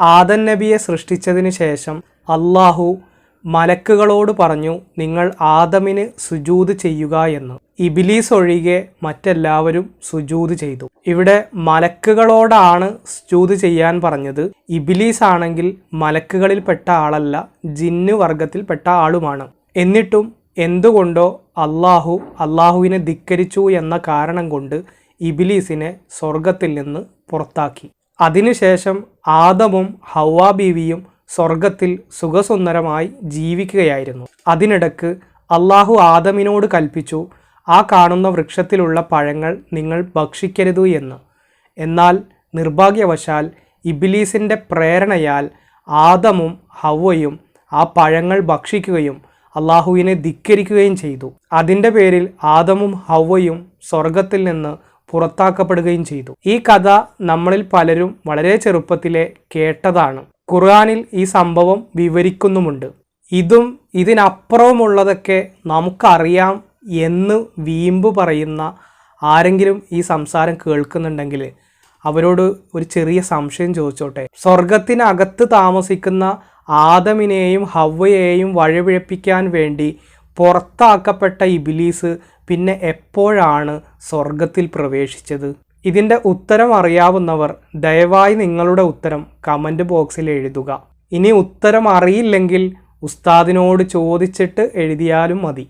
ആദൻ നബിയെ സൃഷ്ടിച്ചതിന് ശേഷം അള്ളാഹു മലക്കുകളോട് പറഞ്ഞു നിങ്ങൾ ആദമിന് സുജൂത് ചെയ്യുക എന്ന്. ഇബിലീസ് ഒഴികെ മറ്റെല്ലാവരും സുജൂത് ചെയ്തു. ഇവിടെ മലക്കുകളോടാണ് സുജൂത് ചെയ്യാൻ പറഞ്ഞത്. ഇബിലീസ് ആണെങ്കിൽ മലക്കുകളിൽപ്പെട്ട ആളല്ല ജിന്ന് വർഗത്തിൽപ്പെട്ട ആളുമാണ്. എന്നിട്ടും എന്തുകൊണ്ടോ അള്ളാഹു അള്ളാഹുവിനെ ധിക്കരിച്ചു എന്ന കാരണം കൊണ്ട് ഇബിലീസിനെ സ്വർഗത്തിൽ നിന്ന് പുറത്താക്കി. അതിനുശേഷം ആദമും ഹൗവാ ബീവിയും സ്വർഗത്തിൽ സുഖസുന്ദരമായി ജീവിക്കുകയായിരുന്നു. അതിനിടക്ക് അള്ളാഹു ആദമിനോട് കൽപ്പിച്ചു ആ കാണുന്ന വൃക്ഷത്തിലുള്ള പഴങ്ങൾ നിങ്ങൾ ഭക്ഷിക്കരുത് എന്ന്. എന്നാൽ നിർഭാഗ്യവശാൽ ഇബിലീസിന്റെ പ്രേരണയാൽ ആദമും ഹവയും ആ പഴങ്ങൾ ഭക്ഷിക്കുകയും അള്ളാഹുവിനെ ധിക്കരിക്കുകയും ചെയ്തു. അതിന്റെ പേരിൽ ആദമും ഹവയും സ്വർഗത്തിൽ നിന്ന് പുറത്താക്കപ്പെടുകയും ചെയ്തു. ഈ കഥ നമ്മളിൽ പലരും വളരെ ചെറുപ്പത്തിലെ കേട്ടതാണ്. ഖുർആാനിൽ ഈ സംഭവം വിവരിക്കുന്നുമുണ്ട്. ഇതും ഇതിനപ്പുറവുമുള്ളതൊക്കെ നമുക്കറിയാം എന്ന് വീമ്പ് പറയുന്ന ആരെങ്കിലും ഈ സംസാരം കേൾക്കുന്നുണ്ടെങ്കിൽ അവരോട് ഒരു ചെറിയ സംശയം ചോദിച്ചോട്ടെ. സ്വർഗത്തിനകത്ത് താമസിക്കുന്ന ആദമിനെയും ഹവ്വയെയും വഴിപിഴപ്പിക്കാൻ വേണ്ടി പുറത്താക്കപ്പെട്ട ഇബിലീസ് പിന്നെ എപ്പോഴാണ് സ്വർഗത്തിൽ പ്രവേശിച്ചത്? ഇതിന്റെ ഉത്തരം അറിയാവുന്നവർ ദയവായി നിങ്ങളുടെ ഉത്തരം കമന്റ് ബോക്സിൽ എഴുതുക. ഇനി ഉത്തരം അറിയില്ലെങ്കിൽ ഉസ്താദിനോട് ചോദിച്ചിട്ട് എഴുതിയാലും മതി.